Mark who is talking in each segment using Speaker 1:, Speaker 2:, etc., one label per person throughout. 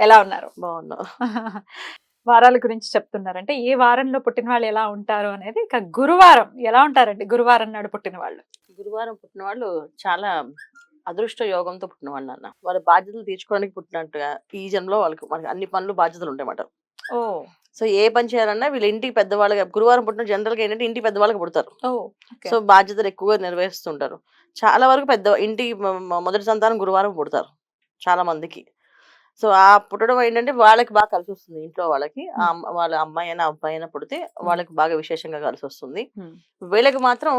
Speaker 1: ఎలా ఉన్నారు?
Speaker 2: బాగున్నావు
Speaker 1: వారాల గురించి చెప్తున్నారంటే ఏ వారంలో పుట్టిన వాళ్ళు ఎలా ఉంటారు అనేది ఇక గురువారం. ఎలా ఉంటారండి? గురువారం నాడు పుట్టిన వాళ్ళు.
Speaker 2: గురువారం పుట్టిన వాళ్ళు చాలా అదృష్ట యోగంతో పుట్టిన వాళ్ళు అన్న. వాళ్ళ బాధ్యతలు తీర్చుకోవడానికి పుట్టినట్టుగా ఈ జన్మలో వాళ్ళకి మనకి అన్ని పనులు బాధ్యతలు ఉంటాయన్నమాట
Speaker 1: ఓ.
Speaker 2: సో ఏ పని చేయాలన్నా వీళ్ళు ఇంటికి పెద్దవాళ్ళగా గురువారం పుట్టిన జనరల్గా ఏంటంటే ఇంటికి పెద్దవాళ్ళకి పుడతారు.
Speaker 1: ఓ
Speaker 2: సో బాధ్యతలు ఎక్కువగా నెరవేరుస్తుంటారు. చాలా వరకు పెద్ద మొ- మొదటి సంతానం గురువారం పుడతారు. చాలా మందికి. సో ఆ పుట్టడం ఏంటంటే వాళ్ళకి బాగా కలిసి వస్తుంది ఇంట్లో వాళ్ళకి. వాళ్ళ అమ్మాయి అయినా అబ్బాయి అయినా పుడితే వాళ్ళకి బాగా విశేషంగా కలిసి వస్తుంది. వీళ్ళకి మాత్రం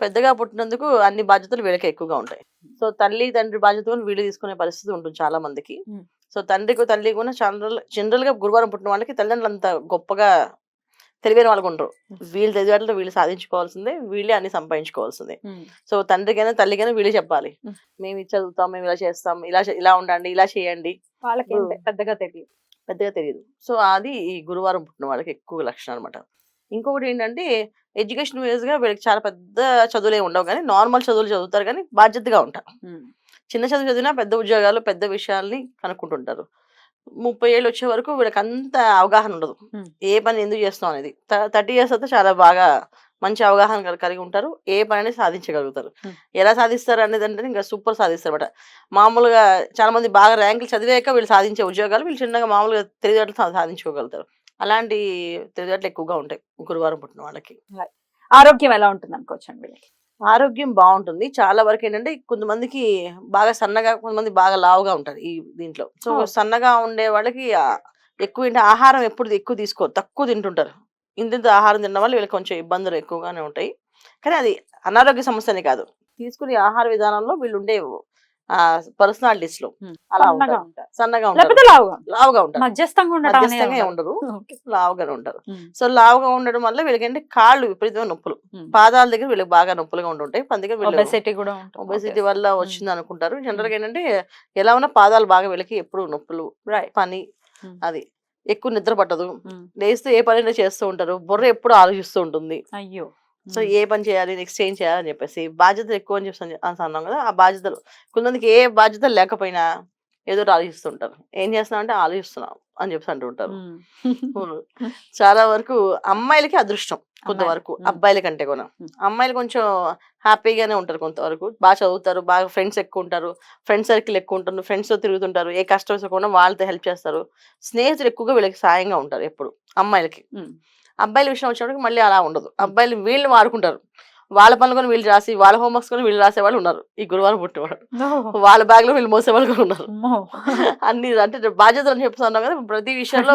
Speaker 2: పెద్దగా పుట్టినందుకు అన్ని బాధ్యతలు వీళ్ళకి ఎక్కువగా ఉంటాయి. సో తల్లి తండ్రి బాధ్యతలు వీళ్ళు తీసుకునే పరిస్థితి ఉంటుంది చాలా మందికి. సో తండ్రికి తల్లి కూడా జనరల్ జనరల్గా గురువారం పుట్టిన వాళ్ళకి తల్లిదండ్రులు అంత గొప్పగా తెలివైన వాళ్ళకు ఉండరు. వీళ్ళు తెలివితేటలు వీళ్ళు సాధించుకోవాల్సిందే వీళ్ళే అన్ని సంపాదించుకోవాల్సిందే. సో తండ్రికైనా తల్లికైనా వీళ్ళే చెప్పాలి.
Speaker 1: Mm.
Speaker 2: మేము ఇది చదువుతాం మేము ఇలా చేస్తాం ఇలా ఇలా ఉండండి ఇలా చేయండి.
Speaker 1: వాళ్ళకి పెద్దగా తెలియదు.
Speaker 2: పెద్దగా తెలియదు. సో అది ఈ గురువారం పుట్టిన వాళ్ళకి ఎక్కువ లక్షణం అనమాట ఇంకొకటి ఏంటంటే ఎడ్యుకేషన్ వైజ్గా వీళ్ళకి చాలా పెద్ద చదువులే ఉండవు కానీ నార్మల్ చదువులు చదువుతారు కానీ బాధ్యతగా ఉంటారు. చిన్న చదువు చదివినా పెద్ద ఉద్యోగాలు పెద్ద విషయాల్ని కనుక్కుంటుంటారు. ముప్పై ఏళ్ళు వచ్చే వరకు వీళ్ళకి అంత అవగాహన ఉండదు. ఏ పని ఎందుకు చేస్తాం అనేది. థర్టీ ఇయర్స్ అయితే చాలా బాగా మంచి అవగాహన కల- కలిగి ఉంటారు. ఏ పని అనేది సాధించగలుగుతారు. ఎలా సాధిస్తారు అనేది అంటే ఇంకా సూపర్ సాధిస్తారు అనమాట మామూలుగా చాలా మంది బాగా ర్యాంకులు చదివాక వీళ్ళు సాధించే ఉద్యోగాలు వీళ్ళు చిన్నగా మామూలుగా తెలివితేటలు సాధించుకోగలుగుతారు. అలాంటి తెలివితేటలు ఎక్కువగా ఉంటాయి గురువారం పుట్టిన వాళ్ళకి.
Speaker 1: ఆరోగ్యం ఎలా ఉంటుంది అనుకోవచ్చండి వీళ్ళకి?
Speaker 2: ఆరోగ్యం బాగుంటుంది. చాలా వరకు ఏంటంటే కొంతమందికి బాగా సన్నగా కొంతమంది బాగా లావుగా ఉంటారు ఈ దీంట్లో. సో. సన్నగా ఉండే వాళ్ళకి ఎక్కువ ఏంటి ఆహారం ఎప్పుడు ఎక్కువ తీసుకోరు. తక్కువ తింటుంటారు. ఇంత ఆహారం తినడం వల్ల వీళ్ళకి కొంచెం ఇబ్బందులు ఎక్కువగానే ఉంటాయి. కానీ అది అనారోగ్య సమస్యనే కాదు. తీసుకునే ఆహార విధానంలో వీళ్ళు ఉండే
Speaker 1: పర్సనాలిటీస్లో.
Speaker 2: అలా
Speaker 1: సన్నగా
Speaker 2: ఉంటారు సన్నగా
Speaker 1: లావుగా ఉంటారు.
Speaker 2: లావుగా
Speaker 1: మధ్యస్థంగా.
Speaker 2: ఉండరు. లావుగానే ఉంటారు. సో లావుగా ఉండడం వల్ల వీళ్ళకి ఏంటి కాళ్ళు విపరీతమైన నొప్పులు. పాదాల దగ్గర వీళ్ళకి బాగా నొప్పులుగా ఉంటుంటాయి అందుకే వీళ్ళు. ఒబేసిటీ. వల్ల వచ్చింది అనుకుంటారు జనరల్గా ఏంటంటే ఎలా ఉన్నా పాదాలు బాగా వీళ్ళకి ఎప్పుడు నొప్పులు. పని. అది ఎక్కువ నిద్ర పట్టదు. లేస్తే ఏ పనైనా చేస్తూ ఉంటారు బుర్ర ఎప్పుడు ఆలోచిస్తూ ఉంటుంది
Speaker 1: అయ్యో
Speaker 2: సో. ఏ పని చేయాలి నెక్స్ట్ ఏం చేయాలని చెప్పేసి బాధ్యతలు ఎక్కువ అని చెప్పి అని అన్నాం కదా ఆ బాధ్యతలు కొంతమందికి ఏ బాధ్యతలు లేకపోయినా ఏదో ఒకటి ఆలోచిస్తుంటారు ఏం చేస్తున్నాం అంటే ఆలోచిస్తున్నాం అని చెప్పి అంటూ ఉంటారు
Speaker 1: ఉమ్.
Speaker 2: అవును. చాలా వరకు అమ్మాయిలకి అదృష్టం కొంతవరకు. అబ్బాయిల కంటే కూడా. అమ్మాయిలు కొంచెం హ్యాపీగానే ఉంటారు కొంతవరకు బాగా చదువుతారు బాగా ఫ్రెండ్స్ ఎక్కువ ఉంటారు ఫ్రెండ్ సర్కిల్ ఎక్కువ ఉంటారు ఫ్రెండ్స్తో తిరుగుతుంటారు ఏ కష్టం వచ్చకుండా వాళ్ళతో హెల్ప్ చేస్తారు స్నేహితులు ఎక్కువగా వీళ్ళకి సాయంగా ఉంటారు ఎప్పుడు అమ్మాయిలకి. అబ్బాయిల విషయం వచ్చినప్పటికి మళ్ళీ అలా ఉండదు. అబ్బాయిలు వీళ్ళు వాడుకుంటారు వాళ్ళ పనులు కొని వీళ్ళు రాసి వాళ్ళ హోంవర్క్స్ కొని వీళ్ళు రాసే వాళ్ళు ఉన్నారు. ఈ గురువారం పుట్టినవాడు
Speaker 1: No.
Speaker 2: వాళ్ళ బ్యాగ్లో వీళ్ళు మోసే వాళ్ళు కూడా ఉన్నారు. అన్ని అంటే బాధ్యతలు అని చెప్తున్నాం కదా ప్రతి విషయంలో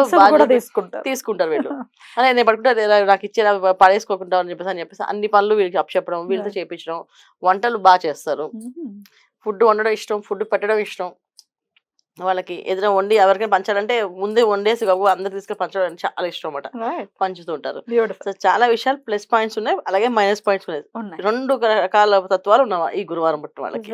Speaker 1: తీసుకుంటారు.
Speaker 2: తీసుకుంటారు వీళ్ళు. అదే నేను పడుకుంటే నాకు ఇచ్చే పడేసుకోకుండా అని చెప్పేసి అని చెప్పేసి అన్ని పనులు వీళ్ళకి అప్పచెప్పడం వీళ్ళతో. చేపించడం వంటలు బాగా చేస్తారు.
Speaker 1: ఉమ్.
Speaker 2: ఫుడ్ వండడం ఇష్టం ఫుడ్ పెట్టడం ఇష్టం. వాళ్ళకి ఏదైనా వండి ఎవరికైనా పంచాలంటే ముందే వండేసి గవ్వు అందరు తీసుకొని పంచడం చాలా ఇష్టం అన్నమాట
Speaker 1: Right.
Speaker 2: పంచుతూ ఉంటారు
Speaker 1: Beautiful.
Speaker 2: సో చాలా విషయాలు ప్లస్ పాయింట్స్ ఉన్నాయి అలాగే మైనస్ పాయింట్స్ ఉన్నాయి రెండు రకాల తత్వాలు ఉన్నాయి ఈ గురువారం పుట్టిన వాళ్ళకి.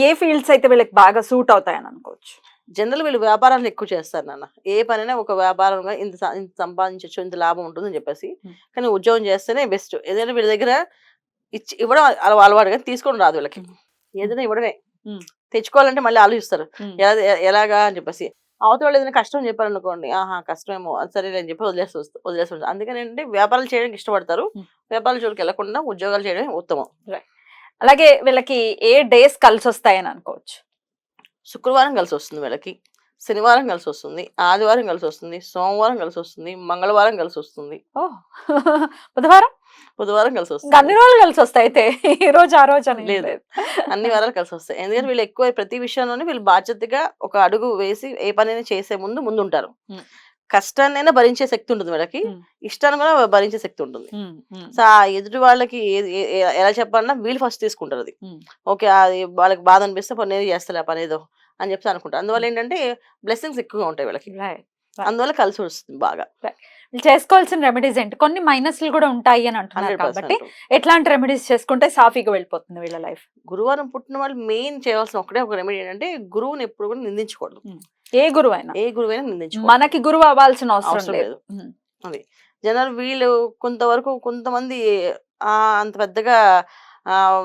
Speaker 1: ఏ ఫీల్డ్స్ అయితే వీళ్ళకి బాగా సూట్ అవుతాయని అనుకోవచ్చు
Speaker 2: జనరల్ వీళ్ళు వ్యాపారాలు ఎక్కువ చేస్తారు నాన్న ఏ పనైనా ఒక వ్యాపారంగా ఇంత ఇంత సంపాదించవచ్చు ఇంత లాభం ఉంటుందని చెప్పేసి
Speaker 1: Hmm.
Speaker 2: కానీ ఉద్యోగం చేస్తేనే బెస్ట్ ఏదైనా వీళ్ళ దగ్గర ఇచ్చి ఇవ్వడం అల- అలవాటు కానీ తీసుకోవడం రాదు వీళ్ళకి
Speaker 1: Hmm.
Speaker 2: ఏదైనా ఇవ్వడమే. తెచ్చుకోవాలంటే మళ్ళీ ఆలోచిస్తారు. ఎలా- ఎలాగా అని చెప్పేసి. అవతల వాళ్ళు ఏదైనా కష్టం చెప్పారనుకోండి ఆహా కష్టమేమో అది సరే అని చెప్పి వదిలేసి వస్తా- వదిలేసి వస్తారు. అందుకని ఏంటంటే వ్యాపారాలు చేయడానికి ఇష్టపడతారు. వ్యాపారాల జోలికి వెళ్ళకుండా ఉద్యోగాలు చేయడమే ఉత్తమం.
Speaker 1: అలాగే వీళ్ళకి ఏ డేస్ కలిసి వస్తాయని అనుకోవచ్చు?
Speaker 2: శుక్రవారం కలిసి వస్తుంది వీళ్ళకి శనివారం కలిసి వస్తుంది ఆదివారం కలిసి వస్తుంది సోమవారం కలిసి వస్తుంది మంగళవారం కలిసి వస్తుంది.
Speaker 1: ఓ బుధవారం?
Speaker 2: బుధవారం కలిసి
Speaker 1: ఇంకా అన్ని
Speaker 2: వస్తుంది
Speaker 1: రోజులు కలిసి వస్తాయి అయితే. ఈ రోజు ఆ రోజు అని
Speaker 2: లేదు. అన్ని వారాలు కలిసి వస్తాయి ఎందుకంటే వీళ్ళు ఎక్కువ ప్రతి విషయంలోనే వీళ్ళు బాధ్యతగా ఒక అడుగు వేసి ఏ పనైనా చేసే ముందు ముందు ఉంటారు. కష్టాన్నైనా భరించే శక్తి ఉంటుంది వీళ్ళకి. ఇష్టాన్ని కూడా భరించే శక్తి ఉంటుంది. సో ఆ ఎదుటి వాళ్ళకి ఎలా చెప్పాలన్నా వీళ్ళు ఫస్ట్ తీసుకుంటారు అది. ఓకే అది వాళ్ళకి బాధ అనిపిస్తే పని ఏదో చేస్తలే పని ఏదో అని చెప్పి అనుకుంటారు. అందువల్ల ఏంటంటే బ్లెస్సింగ్స్ ఎక్కువగా ఉంటాయి వీళ్ళకి. అందువల్ల కలిసి వస్తుంది బాగా
Speaker 1: చేసుకోవాల్సిన రెమెడీస్ ఏంటి? కొన్ని మైనస్లు కూడా ఉంటాయి అని అంటున్నారు కాబట్టి ఎట్లాంటి రెమెడీస్ చేసుకుంటే సాఫీగా వెళ్ళిపోతుంది వీళ్ళ లైఫ్
Speaker 2: గురువారం పుట్టిన వాళ్ళు మెయిన్ చేయవలసిన ఒకటే ఒక రెమెడీ ఏంటంటే గురువుని ఎప్పుడు కూడా నిందించకూడదు.
Speaker 1: ఏ గురువు అయినా.
Speaker 2: ఏ గురువైనా నిందించకూడదు.
Speaker 1: మనకి గురువు అవ్వాల్సిన అవసరం లేదు. ఉమ్.
Speaker 2: జనాలు వీళ్ళు కొంతవరకు కొంతమంది ఆ అంత పెద్దగా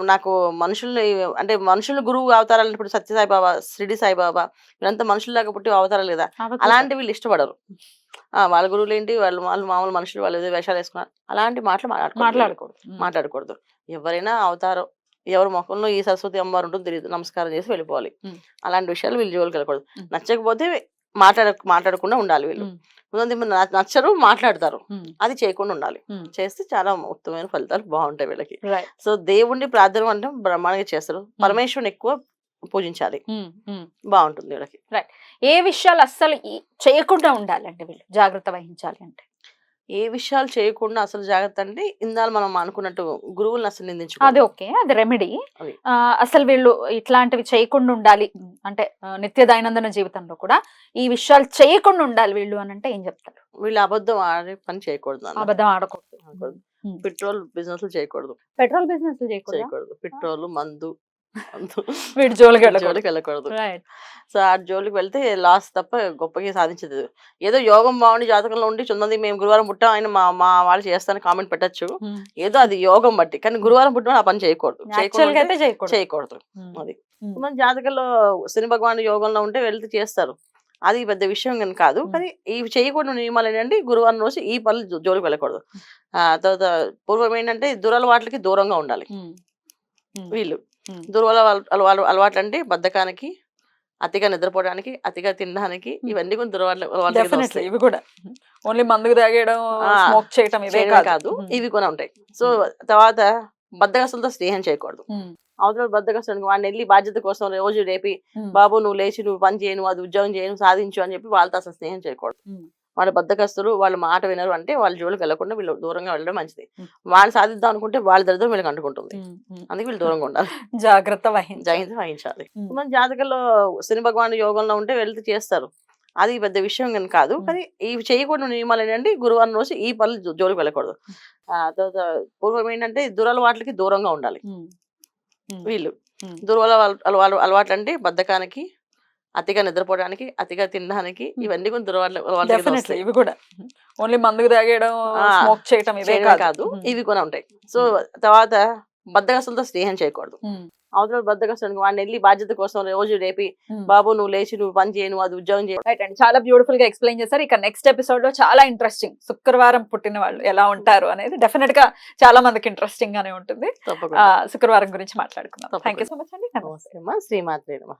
Speaker 2: నాకు మనుషుల్ని అంటే మనుషులు గురువు అవతారాలు ఇప్పుడు సత్యసాయి బాబా షిరిడి సాయిబాబా వీళ్ళంతా మనుషుల్లాగా పుట్టి అవతారాలు లేదా
Speaker 1: అవకాశం.
Speaker 2: అలాంటి వీళ్ళు ఇష్టపడరు. వాళ్ళ గురువులు ఏంటి వాళ్ళు వాళ్ళు మామూలు మనుషులు వాళ్ళు ఏదో వేషాలు వేసుకున్నారు. అలాంటి మాటలు
Speaker 1: మాట్లాడకూడదు.
Speaker 2: మాట్లాడకూడదు. ఎవరైనా అవతారం ఎవరి ముఖంలో ఈ సరస్వతి అమ్మవారు ఉంటుందో తెలియదు నమస్కారం చేసి వెళ్ళిపోవాలి. అలాంటి విషయాలు వీళ్ళు జోలికి వెళ్ళకూడదు. నచ్చకపోతే మాట్లాడ మాట్లాడకుండా ఉండాలి వీళ్ళు. కొంతమంది నచ్చరు మాట్లాడతారు. అది చేయకుండా ఉండాలి. చేస్తే చాలా ఉత్తమమైన ఫలితాలు బాగుంటాయి వీళ్ళకి. సో దేవుణ్ణి ప్రార్థన అంటే బ్రహ్మాండంగా చేస్తారు. పరమేశ్వరుని ఎక్కువ పూజించాలి. బాగుంటుంది వీళ్ళకి.
Speaker 1: ఏ విషయాలు అస్సలు చేయకుండా ఉండాలంటే వీళ్ళు జాగ్రత్త వహించాలి అంటే.
Speaker 2: ఏ విషయాలు చేయకుండా అసలు జాగ్రత్త అంటే ఇందాలు మనం అనుకున్నట్టు గురువులను అసలు
Speaker 1: అది
Speaker 2: నిందించుకోవాలి
Speaker 1: ఓకే అది రెమెడీ
Speaker 2: అది.
Speaker 1: అసలు వీళ్ళు ఇట్లాంటివి చేయకుండా ఉండాలి అంటే నిత్య దైనందిన జీవితంలో కూడా ఈ విషయాలు చేయకుండా ఉండాలి వీళ్ళు అని అంటే ఏం చెప్తారు?
Speaker 2: వీళ్ళు అబద్ధం ఆడే పని చేయకూడదు.
Speaker 1: అబద్ధం ఆడకూడదు.
Speaker 2: పెట్రోల్ బిజినెస్ చేయకూడదు.
Speaker 1: పెట్రోల్ బిజినెస్ చేయకూడదు?
Speaker 2: పెట్రోల్ మందు
Speaker 1: వీడు జోలికి వెళ్ళకూడదు.
Speaker 2: జోలికి వెళ్ళకూడదు.
Speaker 1: రైట్
Speaker 2: సో ఆ జోలికి వెళ్తే లాస్ తప్ప గొప్పగా సాధించదు ఏదో యోగం బాగుండి జాతకంలో ఉండి చున్నది మేము గురువారం పుట్టాం ఆయన మా మా వాళ్ళు చేస్తాను కామెంట్ పెట్టచ్చు. ఏదో అది యోగం బట్టి. కానీ గురువారం పుట్టిన ఆ పని చేయకూడదు.
Speaker 1: చేయకూడదు. ఉమ్.
Speaker 2: అది.
Speaker 1: ఉమ్.
Speaker 2: మన జాతకంలో శని భగవాన్ యోగంలో ఉంటే వెళ్తే చేస్తారు. అది పెద్ద విషయం కానీ కాదు. కానీ ఇవి చేయకూడని నియమాలు ఏంటంటే గురువారం రోజు ఈ పనులు జోలికి వెళ్ళకూడదు. ఆ తర్వాత పూర్వం ఏంటంటే దురలవాట్లకి దూరంగా ఉండాలి. వీళ్ళు. దుర్వల అలవాట్లు అలవాట్లు అంటే బద్ధకానికి అతిగా నిద్రపోవడానికి అతిగా తినడానికి. ఇవన్నీ కూడా దురవాట్ల.
Speaker 1: ఇవి కూడా ఓన్లీ మందుకు తాగేయడం స్మోక్ ఇవే
Speaker 2: చేయడమే
Speaker 1: కాదు.
Speaker 2: ఇవి కూడా ఉంటాయి సో తర్వాత బద్దగస్తులతో స్నేహం చేయకూడదు. అవతల బద్దగస్తులు వాడిని వెళ్ళి బాధ్యత కోసం రోజు రేపి. బాబు నువ్వు లేచి నువ్వు పని చేయను అది ఉద్యోగం చేయను సాధించు అని చెప్పి వాళ్ళతో అసలు స్నేహం చేయకూడదు. వాళ్ళ బద్దకస్తులు వాళ్ళ మాట వినరు అంటే వాళ్ళ జోలికి వెళ్ళకుండా వీళ్ళు దూరంగా వెళ్ళడం మంచిది. వాళ్ళు సాధిద్దాం అనుకుంటే వాళ్ళ దరిద్రం వీళ్ళకి అంటుకుంటుంది. అందుకే వీళ్ళు దూరంగా ఉండాలి
Speaker 1: జాగ్రత్త
Speaker 2: జాగ్రత్త వహించాలి. మన జాతకంలో శని భగవాన్ యోగంలో ఉంటే వెళ్తే చేస్తారు అది పెద్ద విషయం కానీ కాదు. కానీ ఇవి చేయకూడని నియమాలు ఏంటంటే గురువారం రోజు ఈ పనులు జోలికి వెళ్ళకూడదు తర్వాత పూర్వం ఏంటంటే దురలవాట్లకి దూరంగా ఉండాలి. వీళ్ళు. దుర్వల అలవాటు అలవాట్లు అంటే బద్ధకానికి అతిగా నిద్రపోవడానికి అతిగా తినడానికి. ఇవన్నీ
Speaker 1: డెఫినెట్లీ
Speaker 2: వస్తాయి.
Speaker 1: ఇవి కూడా. ఓన్లీ మందుకు తాగేయడం స్మోక్ ఇవే
Speaker 2: చేయడమే కాదు. ఇవి కూడా ఉంటాయి. సో తర్వాత బద్దగస్తులతో స్నేహం చేయకూడదు. అవతల బద్దగస్తులు వాడిని వెళ్ళి బాధ్యత కోసం రోజు రేపి. బాబు నువ్వు లేచి నువ్వు పని చేయను అది ఉద్యోగం చేయను
Speaker 1: రైట్ అండి చాలా బ్యూటిఫుల్గా ఎక్స్ప్లెయిన్ చేశారు. ఇక నెక్స్ట్ ఎపిసోడ్లో చాలా ఇంట్రెస్టింగ్ శుక్రవారం పుట్టిన వాళ్ళు ఎలా ఉంటారు అనేది డెఫినెట్గా చాలా మందికి ఇంట్రెస్టింగ్ గానే ఉంటుంది. శుక్రవారం గురించి మాట్లాడుకుందాం. థ్యాంక్ యూ సో మచ్ అండి.